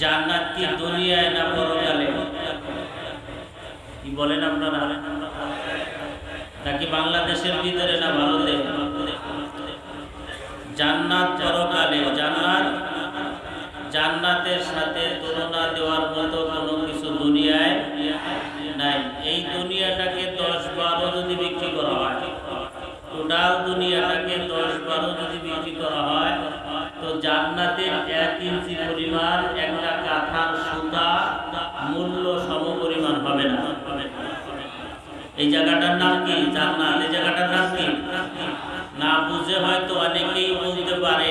জান্নাত কি দুনিয়ায় না পরকালে। কি বলেন আপনারা? নাকি বাংলাদেশের ভিতরে না ভারতে? জান্নাত পরকালে। জান্নাত, জান্নাতের সাথে তুলনা দেওয়ার মতো কোনো কিছু দুনিয়ায় নাই। এই দুনিয়াটাকে দশ বারো যদি বিক্রি করা হয়, টোটাল দুনিয়াটাকে দশ বারো যদি ইঞ্চি পরিমাণ, একটা কাঁথার সুতা, মূল্য সম পরিমাণ হবে না। এই জায়গাটার নাম কি? জান্নাত এই জায়গাটার নাম কি? না বুঝে হয়তো অনেকেই বলতে পারে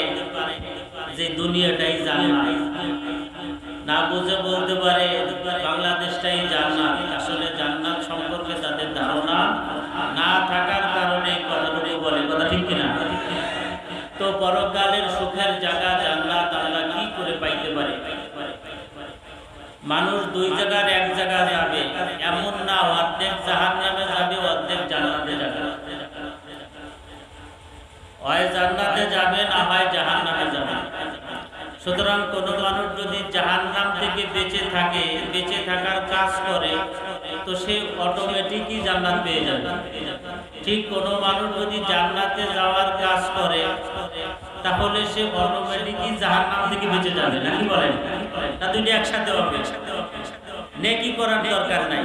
যে দুনিয়াটাই জান্নাত। না বুঝে বলতে পারে বাংলাদেশটাই জান্নাত। আসলে জান্নাত সম্পর্কে তাদের ধারণা না থাকার কারণে কথাটুকু বলে। কথা ঠিক কিনা? তো পরকালের সুখের জায়গা মানুষ দুই জায়গার এক জায়গা যাবে, এমন না অর্ধেক জাহান নামে যাবে, অর্ধেক জান্নাতে যাবে। হয় জান্নাতে যাবে, না হয় জাহান নামে যাবে। সুতরাং কোনো মানুষ যদি জাহান নাম থেকে বেঁচে থাকে, বেঁচে থাকার কাজ করে, তো সে অটোমেটিকই জান্নাত পেয়ে যাবে। ঠিক কোনো মানুষ যদি জান্নাতে যাওয়ার কাজ করে তাহলে সে অটোমেটিকই জাহান নাম থেকে বেঁচে যাবে, নাকি বলেন? তা দুইটা একসাথে হবে। নেকি করার দরকার নাই।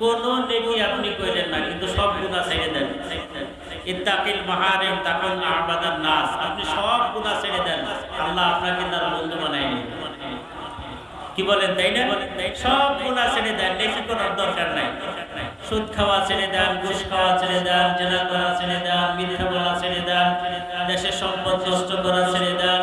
কোন নেকি আপনি কইলেন না, কিন্তু সব গুণা ছেড়ে দেন। ইত্তাকিল মাহারিম তাকুন আবাদান নাস। আপনি সব গুনাহ ছেড়ে দেন। আল্লাহ আপনাকে তার বন্ধু বানায় কি বলেন, তাই না? সব গুনাহ ছেড়ে দেন, নেকি করার দরকার নাই। সুদ খাওয়া ছেড়ে দেন, ঘুষ খাওয়া ছেড়ে দেন, জেনা করা ছেড়ে দেন, মিথ্যা বলা ছেড়ে দেন। দেশের সম্পদ নষ্ট করা ছেড়ে দেন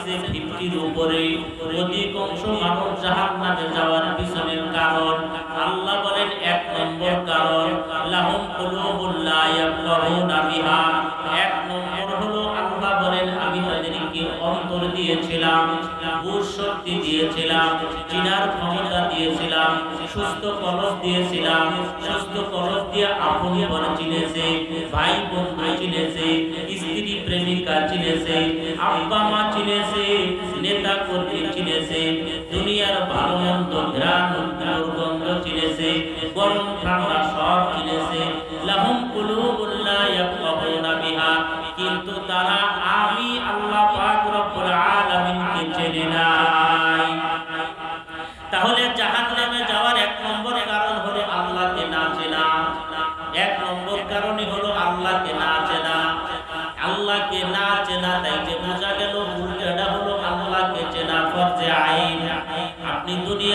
পার্সেন্টেজে ভিত্তির উপরে। অধিকাংশ মানুষ জাহান নামে যাওয়ার পিছনের কারণ। আল্লাহ বলেন, এক নম্বর কারণ, লাহুম ইয়াফকাহুনা বিহা। এক নম্বর হলো, আল্লাহ বলেন, আমি তাদেরকে অন্তর দিয়েছিলাম শক্তি দিয়েছিলাম। চিনার ক্ষমতা দিয়েছিলাম, সুস্থ কলস দিয়েছিলাম, সুস্থ কলস দিয়ে আপন পর চিনেছে, ভাই বন্ধু চিনেছে, স্ত্রী প্রেমিকা চিনেছে, আব্বা মা চিনেছে, নেতা কর্মী চিনেছে, দুনিয়ার ভালো মন্দ, ঘ্রাণ, দুর্গন্ধ চিনেছে, গরম ঠান্ডা সব চিনেছে। লাহুম কুলুবুন লা ইয়াফকাহুনা কিন্তু তারা আমি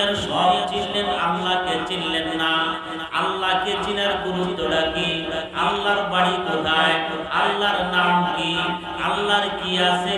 দুনিয়ার সব চিনলেন, আল্লাহকে চিনলেন না। আল্লাহকে চিনার গুরুত্বটা কি? আল্লাহর বাড়ি কোথায়? আল্লাহর নাম কি? আল্লাহর কি আছে?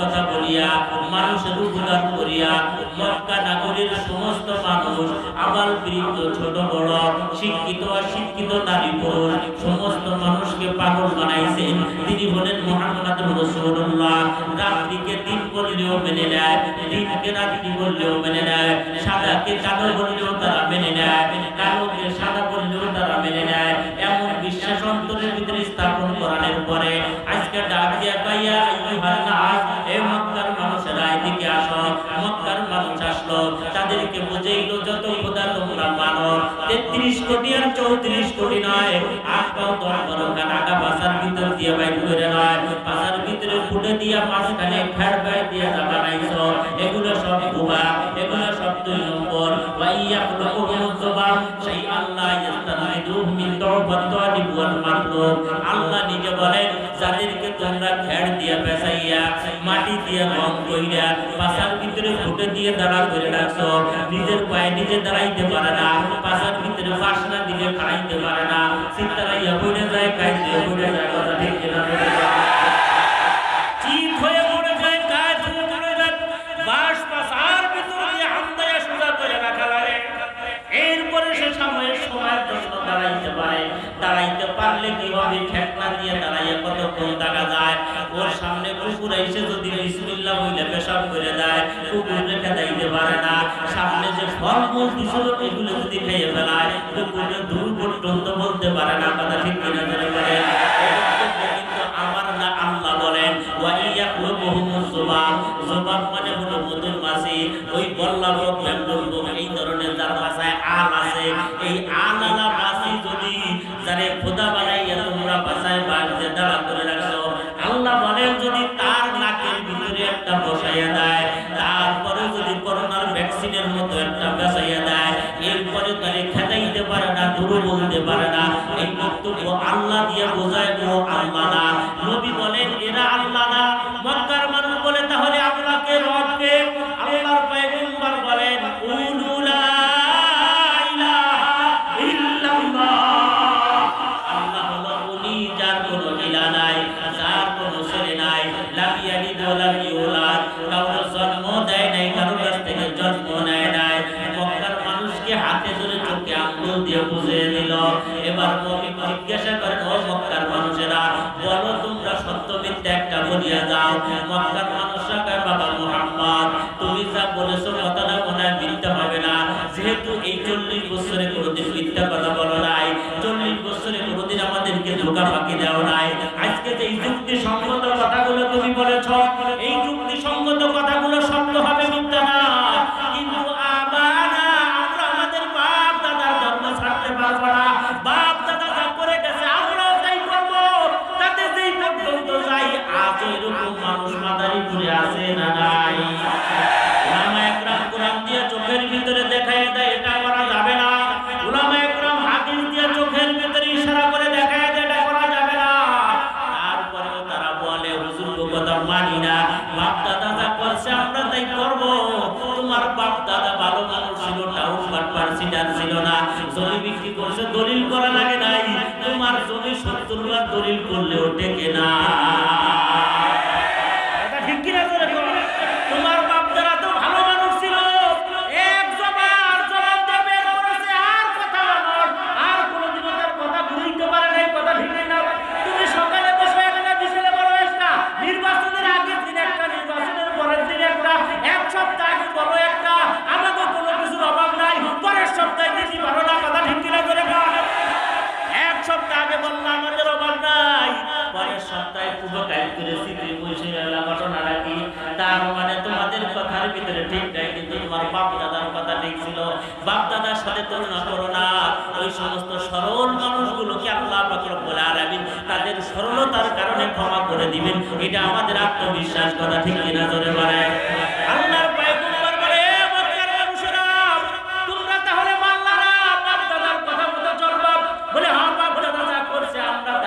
কথা বলিয়া মানুষের উপকার করিয়া, মক্কা নগরীর সমস্ত মানুষ আবাল বৃদ্ধ ছোট বড়, শিক্ষিত, অশিক্ষিত নারী পুরুষ, সমস্ত মানুষকে পাগল বানাইছেন। তিনি হলেন মোহাম্মদ রসুল্লাহ রাত্রিকে দিন বললেও মেনে নেয়, দিনকে রাত্রি বললেও মেনে নেয়, সাদাকে কালো বললেও তারা মেনে নেয়, কালোকে কোটি আর 34 কোটি নয়। আট পাও দশ বড় খান বাসার ভিতর দিয়ে বাইর করে নয়। বাসার ভিতরে ফুটে দিয়া মাঝখানে ফের বাইর দিয়ে যা বানাইছো, এগুলো সব কুবা এগুলো সব দুই নম্বর। ওয়াইয়া কুলকুহুম যুবাব সেই আল্লাহ ইস্তানাইদুহ মিন দওফাত তালিব ওয়াল মাতলুব আল্লাহ নিজে বলেন, যাদেরকে তোমরা খেড় দিয়ে পেছাইয়া মাটি দিয়ে গম কইরা পাশার ভিতরে ফুটে দিয়ে দাঁড়া করে রাখছো। নিজের পায়ে নিজে দাঁড়াইতে পারে না। পাশার ভিতরে বাসনা দিলে খাইতে পারে না। চিত্তারাইয়া পড়ে যায় খাইতে পড়ে যায় এরপরে সে দাঁড়াইতে পারে। দাঁড়াইতে পারলে কি হবে ঠেকনা দিয়ে দাঁড়াইয়া কতক্ষণ দেখা যায়? ওর সামনে কুকুর এসে যদি সামনে যে এগুলো যদি দূর বলতে পারে না কথা ঠিক কিনা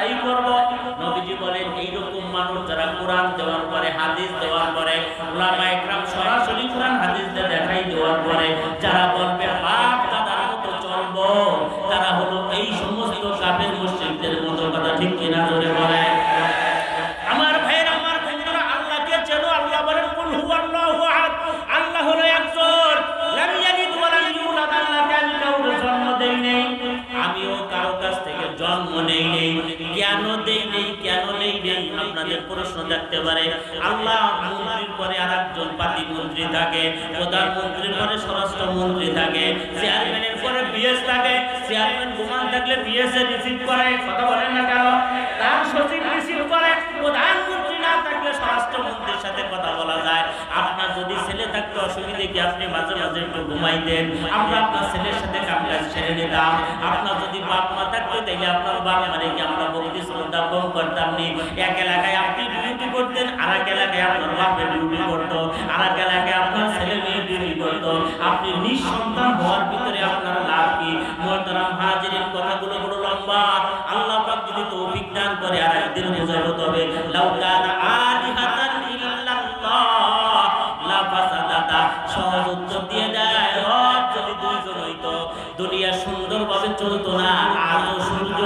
তাই করব। নবীজি বলেন এইরকম মানুষ যারা কোরআন দেওয়ার পরে হাদিস দেওয়ার পরে ওলামা থাকতে পারে। আল্লাহ মন্ত্রীর পরে আর একজন পাতি মন্ত্রী থাকে, প্রধানমন্ত্রীর পরে স্বরাষ্ট্র মন্ত্রী থাকে, চেয়ারম্যানের পরে বিএস থাকে, চেয়ারম্যান ঘুমান থাকলে বিএস রিসিভ করে, কথা বলেন না কেন? তার সচিব থাকলে স্বরাষ্ট্রমন্ত্রীর সাথে কথা বলা যায়। আপনার যদি ছেলে থাকতে অসুবিধে কি আপনি মাঝে মাঝে একটু ঘুমাইতেন? আমরা আপনার ছেলের সাথে কামকাজ ছেড়ে নিতাম। আপনার যদি বাপ মা থাকতো তাহলে আপনার বাপ মানে কি আমরা ভক্তি শ্রদ্ধা কম করতাম নি? এক এলাকায় আপনি ডিউটি করতেন আর এক এলাকায় আপনার বাপের ডিউটি করতো। আর এক এলাকায় আপনার ছেলে মেয়ে ডিউটি করতো। আপনি নিঃসন্তান হওয়ার ভিতরে আপনার লাভ কি? মোহতারাম হাজিরের কথাগুলো বড় লম্বা। আল্লাহ পাক যদি তৌফিক দান করে আর একদিন বোঝাবো তবে, লাউ চলতো না আজও সূর্য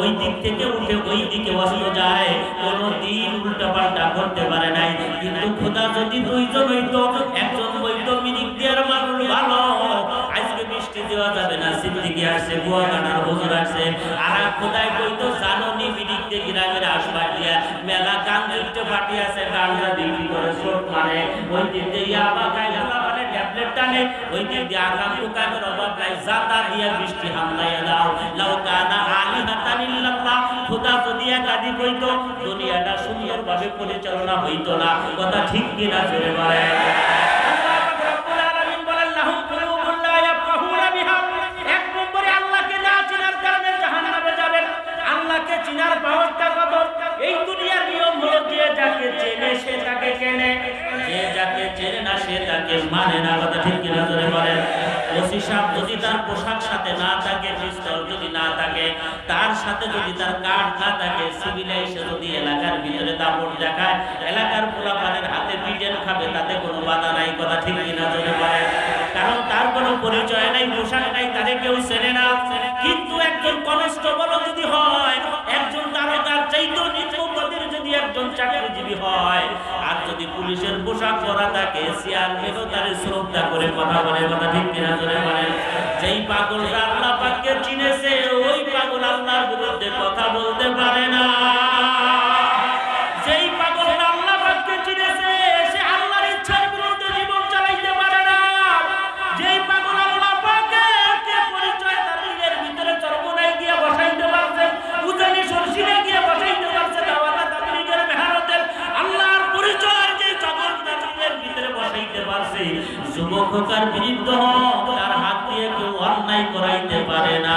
ওই দিক থেকে উঠে ওই দিকে অস্ত যায়। কোনো দিন উল্টা পাল্টা করতে পারে নাই। কিন্তু খোদা যদি দুইজন হইতো, একজন হইতো মিনিক দিয়ার মানুষ ভালো। আজকে বৃষ্টি দেওয়া যাবে না আর খোদাই কইতো জাননি মিনিক দিয়ে গ্রামের আশপাশ দিয়া মেলা গান দিতে পার্টি আছে করে শোট মারে। ওই দিক দিয়ে মানে টানে ওই দিক দিয়ে অভাব নাই জাতা দিয়া বৃষ্টি হামলাইয়া দাও লাউ কানা আলিহাতান হাতানিল্লাহ খোদা যদি একাধিক দুনিয়াটা সুন্দরভাবে পরিচালনা হইতো না। কথা ঠিক কিনা জোরে বলে যাকে চেনে, সে তাকে কেনে। যে যাকে চেনে না, সে তাকে মানে না, কথা ঠিক কিনা ধরে বলেন। ওসি সাহেব যদি তার পোশাক সাথে না থাকে, পিস্তল যদি না থাকে, তার সাথে যদি তার কার্ড না থাকে, সিভিলে এসে যদি এলাকার ভিতরে দাপট দেখায়, এলাকার পোলাপানের হাতে পিটেন খাবে, তাতে কোনো বাধা নাই, কথা ঠিক কিনা ধরে বলেন। কারণ তার কোনো পরিচয় নাই, পোশাক নাই, তারে কেউ চেনে না। কিন্তু একজন কনস্টেবল যদি হয় একজন চাকরিজীবী হয়। আর যদি পুলিশের পোশাক পরা থাকে চেয়ারম্যানও তারে শ্রদ্ধা করে কথা বলে, কথা ঠিক কিনা জোরে বলেন যেই পাগল আল্লাহ পাককে চিনেছে, ওই পাগল আল্লাহর বিরুদ্ধে কথা বলতে পারে না। বৃদ্ধ হোক তার হাত দিয়ে কেউ অন্যায় করাইতে পারে না।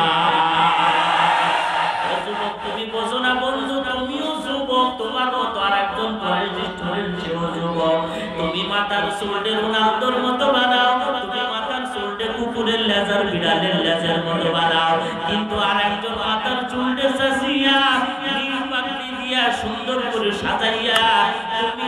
সুন্দর করে সাজাইয়া তুমি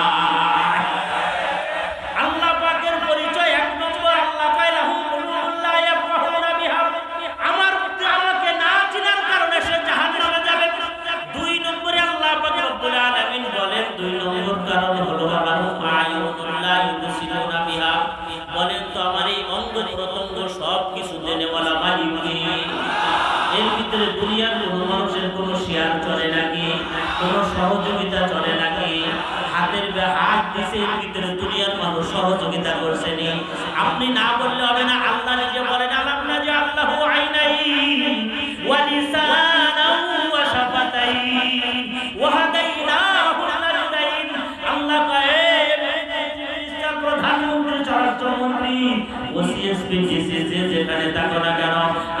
স্পিচ এসেছে যেখানে থাকো না কেন?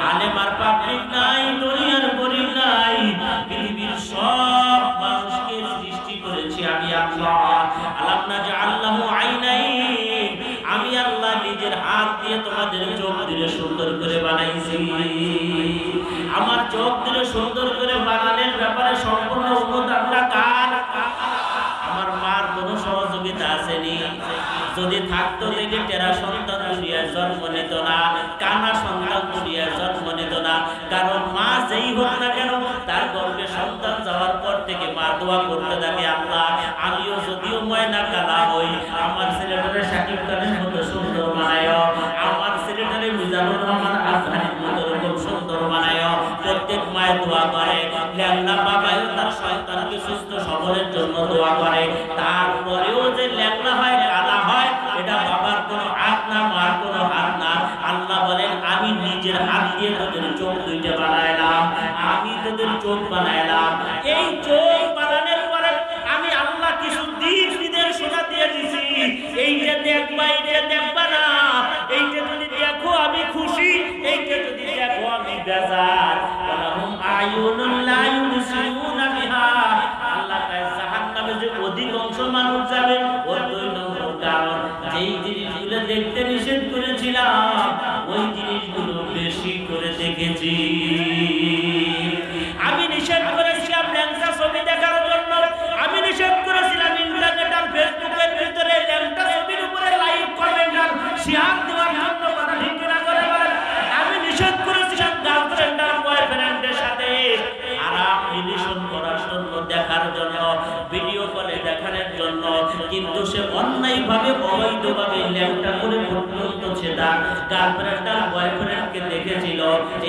আলেম পাবলিক নাই, দুনিয়ার গরিব নাই। পৃথিবীর সব মানুষকে সৃষ্টি করেছি আমি আল্লাহ। আলাম না যে আল্লাহ আইনাই আমি আল্লাহ নিজের হাত দিয়ে তোমাদের চোখ দিলে সুন্দর করে বানাইছি। আমার চোখ দিলে সুন্দর করে বানালের ব্যাপারে সম্পূর্ণ উন্নত আমরা কার? আমার মার কোনো সহযোগিতা আসেনি। যদি থাকতো দেখে টেরা সন্তান দুনিয়ায় জন্ম নিত না, কানা সন্তান দুনিয়ায় জন্ম নিত না। কারণ মা যেই হোক না কেন, তার গর্বে সন্তান যাওয়ার পর থেকে মা দোয়া করতে থাকে আল্লাহ, আমিও যদিও ময়না কালা হই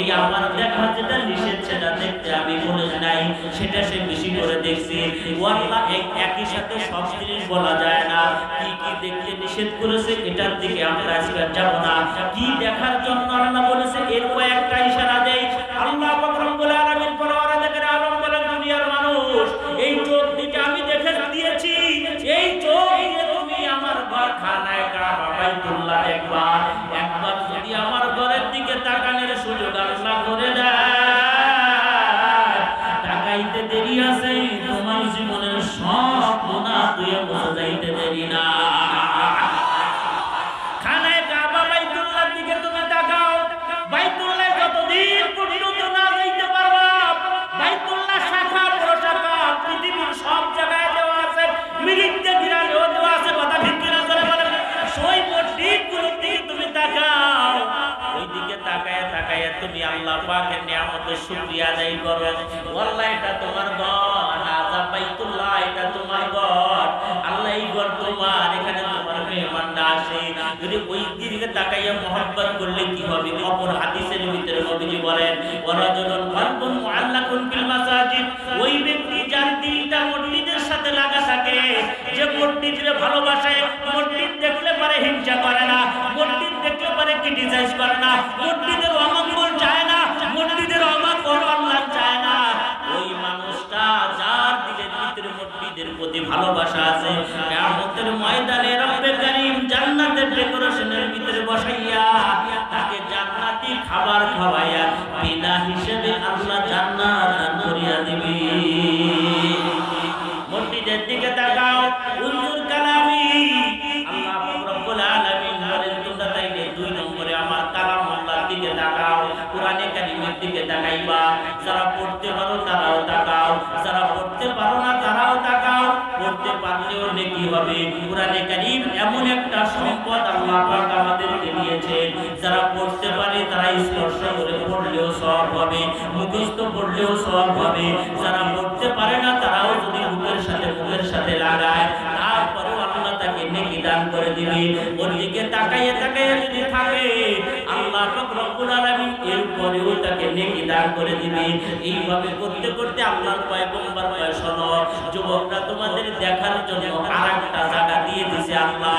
এই আমার দেখা যেটা নিষেধ, সেটা দেখতে আমি মনে নাই, সেটা সে বেশি করে দেখছি। ওয়াল্লাহ একই সাথে সব জিনিস বলা যায় না। কি কি দেখতে নিষেধ করেছে, এটার দিকে আমরা আজকে যাব না। কি দেখার জন্য আল্লাহ বলেছে, এর কয়েকটা ইশারা দেয় আল্লাহ রব্বুল আলামিন পরওয়ারা দেখেন, আলম বলেন, দুনিয়ার মানুষ, এই চোখ দিকে আমি দেখে দিয়েছি, এই চোখ দিয়ে তুমি আমার ঘর খানায় কা বাবাই দেখবা। করে না। অমঙ্গল চায় না চায় না। ওই মানুষটা যার প্রতি ভালোবাসা আছে কেমতের ময়দানে রব্বে জান্নাতের ডেকোরেশনের ভিতরে বসাইয়া তাকে জান্নাতি খাবার খাওয়াইয়া পাক আমাদেরকে দিয়েছেন যারা পড়তে পারে তারা স্পর্শ করে পড়লেও সওয়াব হবে, মুখস্থ পড়লেও সওয়াব হবে। যারা পড়তে পারে না, তারাও যদি মুখের সাথে মুখের সাথে লাগায়, তারপরেও আল্লাহ তাকে নেকি দান করে দিবে। ওর তাকাইয়ে তাকাইয়ে যদি থাকে, আল্লাহ রব্বুল আলামিন এরপরেও তাকে নেকি দান করে দিবে। এইভাবে করতে করতে আল্লাহর পয়গম্বর কয় শোনো যুবকরা তোমাদের দেখার জন্য আরেকটা জায়গা দিয়ে দিছে আল্লাহ।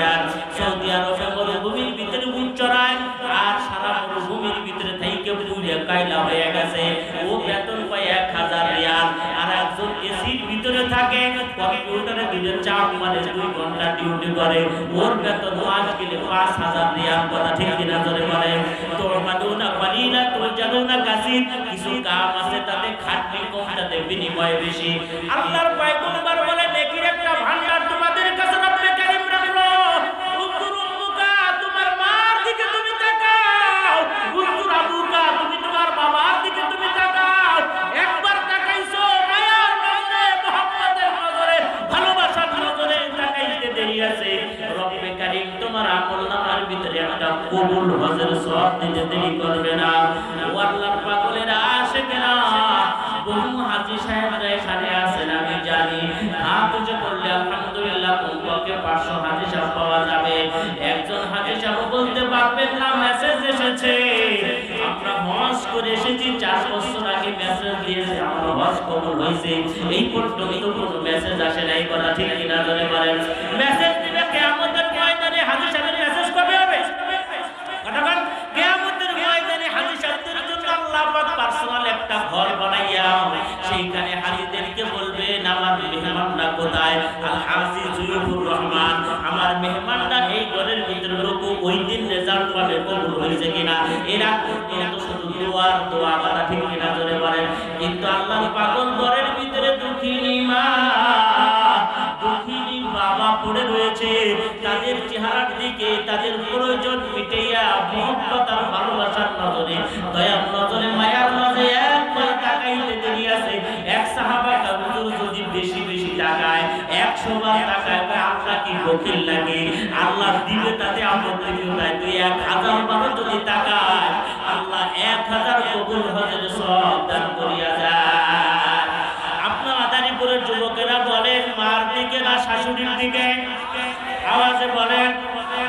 মানে দুই ঘণ্টা ডিউটি করে। ওর বেতন গেলে পাঁচ হাজার রিয়াল কথা ঠিক কিনা ধরে বলে। তোর মাদুনা পালিনা তোর জানো না কাসির কিছু কাম আছে তাতে খাটনি কম তাতে বিনিময় বেশি। আল্লাহর পয়গম্বর বলবেন আমার মেহমানরা কোথায়? আল রহমান, আমার মেহমানরা এই ঘরের ভিতরে লোক ওই দিন রেজাল্ট পাবে, কবুল হয়েছে কিনা? এরা শুধু দোয়ার দোয়া ঠিক কিনা বলেন কিন্তু আল্লাহর পাগল ঘরের ভিতরে দুঃখিনী মা, দুঃখিনী বাবা পড়ে রয়েছে। তাদের চেহারার দিকে তাদের প্রয়োজন মিটাইয়া মহব্বত আর ভালোবাসার নজরে। দয়ার নজরে লাগে? আল্লাহ তাতে তুই এক আল্লাহ এক হাজার করিয়া আপনার আদানিপুরের যুবকেরা বলেন, মার দিকে না শাশুড়ির দিকে? বলেন,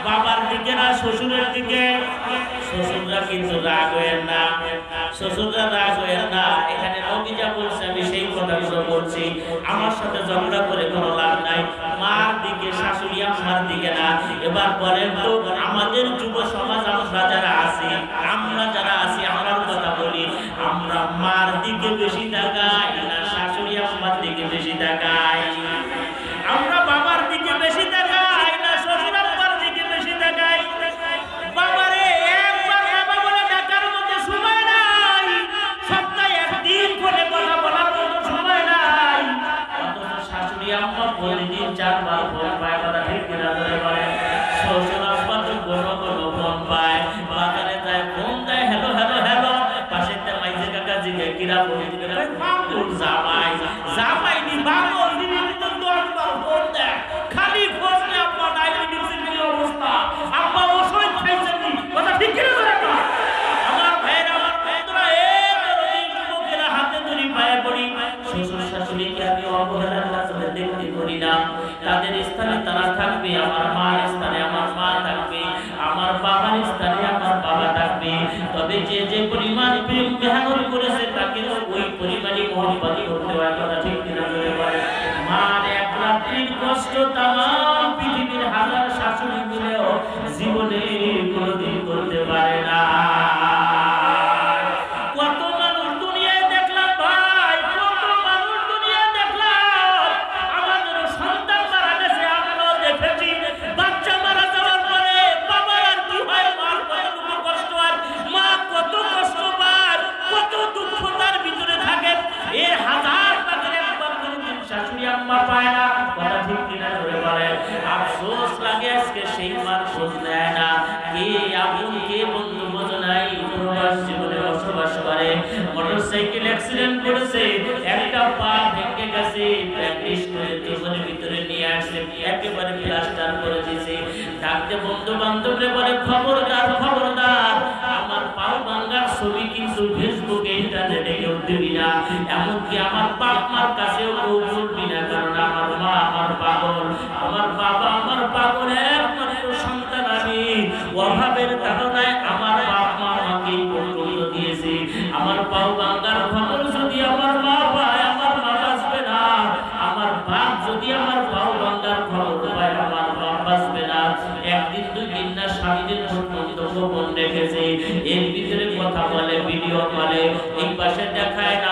বাবার দিকে না শ্বশুরের দিকে? কিন্তু রাগ না। এখানে আমি সেই আমার সাথে ঝগড়া করে কোনো লাভ আমার দিকে না এবার বলেন তো আম্মা পায় না, কথা ঠিক কিনা ধরে বলে। আফসোস লাগে আজকে সেই মার খোঁজ নেয় না। কে আপন, কে বন্ধু বোঝনাই প্রবাস জীবনে বসবাস করে। মোটরসাইকেল অ্যাক্সিডেন্ট করেছে, একটা পা ভেঙে গেছে প্র্যাকটিস করে জীবনের ভিতরে নিয়ে আসছে, একেবারে প্লাস্টার করে দিয়েছে। ডাকতে বন্ধু বান্ধবরে বলে, খবরদার খবরদার, আমার পাও ভাঙ্গার ছবি কিন্তু ফেসবুকে ইন্টারনেটে কেউ দিবি না। এমনকি আমার বাপ মার কাছেও কারণ আমার মা আমার পাগল। আমার বাবা আমার সন্তান আমি। অভাবের তাড়নায় আমার বাপ মা আমাকে দিয়েছে। আমার পাও খবর যদি আমার মা পায়, আমার মা বাঁচবে না। আমার বাপ যদি আমার পাও খবর পায়, আমার বাপ বাঁচবে না। একদিন দুই দিন না স্বামী দিন পর্যন্ত গোপন রেখেছে। এর ভিতরে কথা বলে, ভিডিও কলে এই পাশে দেখায় না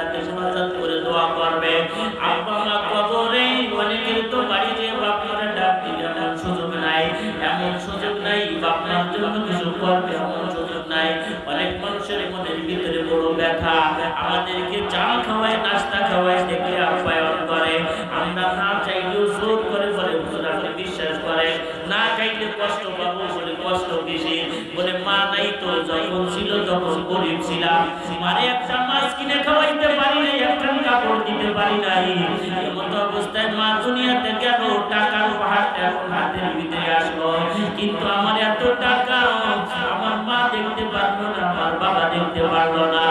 চা খাওয়ায়, নাস্তা খাওয়ায় আপ্যায়ন করে। আমরা না চাইলেও জোর করে বলে বিশ্বাস করে না চাইলে কষ্ট পাবো বলে কষ্ট বেশি। বলে, মা নাই তো, যখন ছিল তখন গরিব ছিলাম। মানে একটা মাছ কিনে খাওয়াইতে পারি নাই, একটা কাপড় দিতে পারি নাই। এমন অবস্থায় মা দুনিয়াতে টাকার পাহাড়টা এখন হাতের ভিতরে আসলো। কিন্তু আমার এত টাকা, আমার মা দেখতে পারল না, আমার বাবা দেখতে পারল না।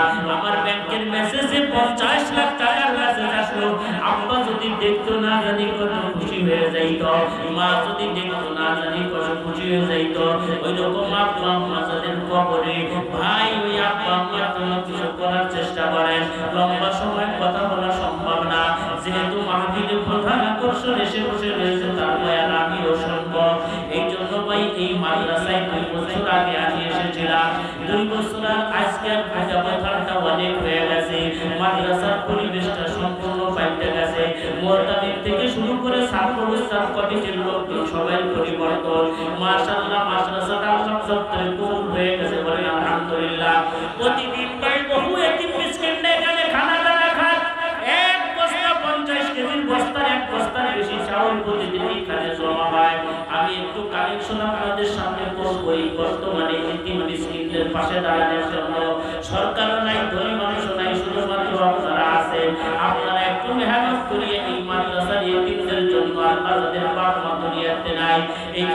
পঞ্চাশ লাখ টাকার মেসেজ আসলো। আব্বা যদি দেখতো না জানি কত খুশি হয়ে যাইতো। মা যদি দেখতো না জানি কত খুশি হয়ে যাইতো। ওই রকম আব্বা আম্মা যাদের কবরে, ভাই, ওই আব্বা আম্মার জন্য কিছু করার চেষ্টা করেন। লম্বা সময় কথা বলা সম্ভব না। যেহেতু মাহফিলের প্রধান আকর্ষণ এসে বসে রয়েছে, তার বয়ান আমিও শুনব এই জন্য ভাই, এই মাদ্রাসায় দুই বছর আগে আমি এসেছিলাম। দুই বছর আজকের পূজা পাঠানটা অনেক হয়ে মাদ্রাসার পরিবেশটা সম্পূর্ণ পাল্টে গেছে। মোরতাবির থেকে শুরু করে ছাত্র স্টাফ কমিটির লোকজন সবাই পরিবর্তন। মাশাআল্লাহ মাদ্রাসাটা আল্লাহ সত্তরে কবুল হয়ে গেছে বলেন আলহামদুলিল্লাহ। প্রতিদিন ভাই বহু এতিম মিসকিন এখানে খানা, দানা খায় এক বস্তা পঞ্চাশ কেজির বস্তার, এক বস্তার বেশি চাউল প্রতিদিন এখানে জমা হয়। আমি একটু কালেকশন আপনাদের সামনে করব। এই বর্তমানে এতিম মিসকিনদের পাশে দাঁড়ানোর জন্য সরকারও নাই, ধনী মানুষও শুধুমাত্র আপনারা আছেন আপনারা একটু মেহনত করিয়ে এই মাদ্রাসার এতিমদের জন্য আল্লাহ তাদের বাপ মা নাই।